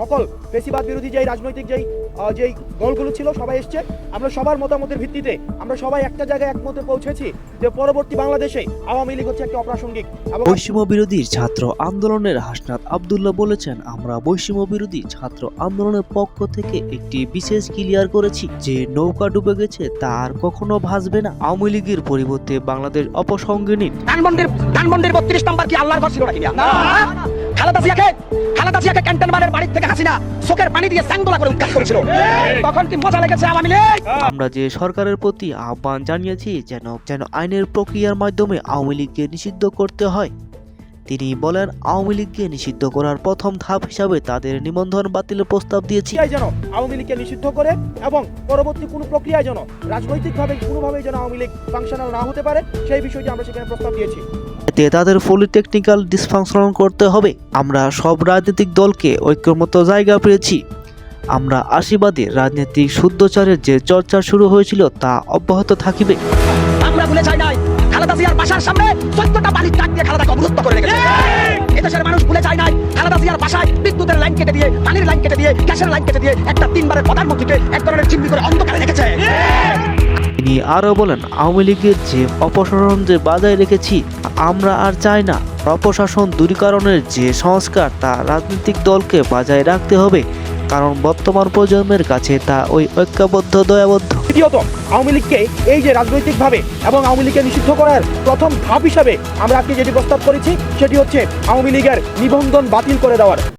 সকল বেশিবাদ বিরোধী যেই রাজনৈতিক যেই যেই দলগুলো ছিল সবাই এসছে। আমরা সবার মতামতের ভিত্তিতে আমরা সবাই একটা জায়গায় একমতে পৌঁছেছি যে পরবর্তী বাংলাদেশে আওয়ামী লীগ হচ্ছে একটা অপ্রাসঙ্গিক এবং বৈষম্য বিরোধী ছাত্র আন্দোলনের হাসনাত আবদুল্লাহ বলেছেন আমরা বৈষম্য বিরোধী ছাত্র আন্দোলনের পক্ষ থেকে একটি বিশেষ ক্লিয়ার করেছি যে নৌকা ডুবে গেছে তা আর কখনো ভাসবে না। আওয়ামী লীগের পরিবর্তে বাংলাদেশ অপসঙ্গে নিন ধানমন্ডির ধানমন্ডির বত্রিশ নম্বর কি আল্লাহর ঘর ছিল নাকি? খালেদা জিয়াকে খালেদা জিয়াকে থেকে হাসিনা চোখের পানি দিয়ে স্যাঙ্গোলা করে উৎখাত করেছিল। তখন কি মজা লেগেছে আওয়ামী লীগ? আমরা যে সরকারের প্রতি আহ্বান জানিয়েছি যেন যেন আইনের প্রক্রিয়ার মাধ্যমে আওয়ামী লীগকে নিষিদ্ধ করতে হয়। তিনি বলেন আওয়ামী লীগকে নিষিদ্ধ করার প্রথম ধাপ হিসাবে তাদের নিবন্ধন বাতিলের প্রস্তাব দিয়েছি। যেন আওয়ামী লীগকে নিষিদ্ধ করে এবং পরবর্তী কোনো প্রক্রিয়ায় যেন রাজনৈতিকভাবে কোনোভাবেই যেন আওয়ামী লীগ ফাংশনাল না হতে পারে সেই বিষয়টি আমরা সেখানে প্রস্তাব দিয়েছি। এতে তাদের পলিটেকনিক্যাল ডিসফাংশন করতে হবে। আমরা সব রাজনৈতিক দলকে ঐক্যমত জায়গা পেয়েছি। আমরা আশীর্বাদী রাজনৈতিক শুদ্ধচারের যে চর্চা শুরু হয়েছিল তা অব্যাহত থাকিবে। আমরা ভুলে যাই নাই, খালেদা জিয়ার বাসার সামনে চোদ্দটা বালির ট্রাক দিয়ে খালেদাকে অবরুদ্ধ করে রেখেছে। এদেশের মানুষ ভুলে যায় নাই, খালেদা জিয়ার বাসায় বিদ্যুতের লাইন কেটে দিয়ে, পানির লাইন কেটে দিয়ে, গ্যাসের লাইন কেটে দিয়ে একটা তিনবারের প্রধানমন্ত্রীকে এক ধরনের চিমনি করে অন্ধকারে রেখেছে। তিনি আরও বলেন, আওয়ামী লীগের যে অপসারণ যে বাজায় রেখেছি, আমরা আর চাই না। অপশাসন দূরীকরণের যে সংস্কার, তা রাজনৈতিক দলকে বজায় রাখতে হবে। কারণ বর্তমান প্রজন্মের কাছে তা ওই ঐক্যবদ্ধ, দয়াবদ্ধ। দ্বিতীয়ত, আওয়ামী লীগকে এই যে রাজনৈতিকভাবে এবং আওয়ামী লীগকে নিষিদ্ধ করার প্রথম ধাপ হিসাবে আমরা আজকে যেটি প্রস্তাব করেছি, সেটি হচ্ছে আওয়ামী লীগের নিবন্ধন বাতিল করে দেওয়ার।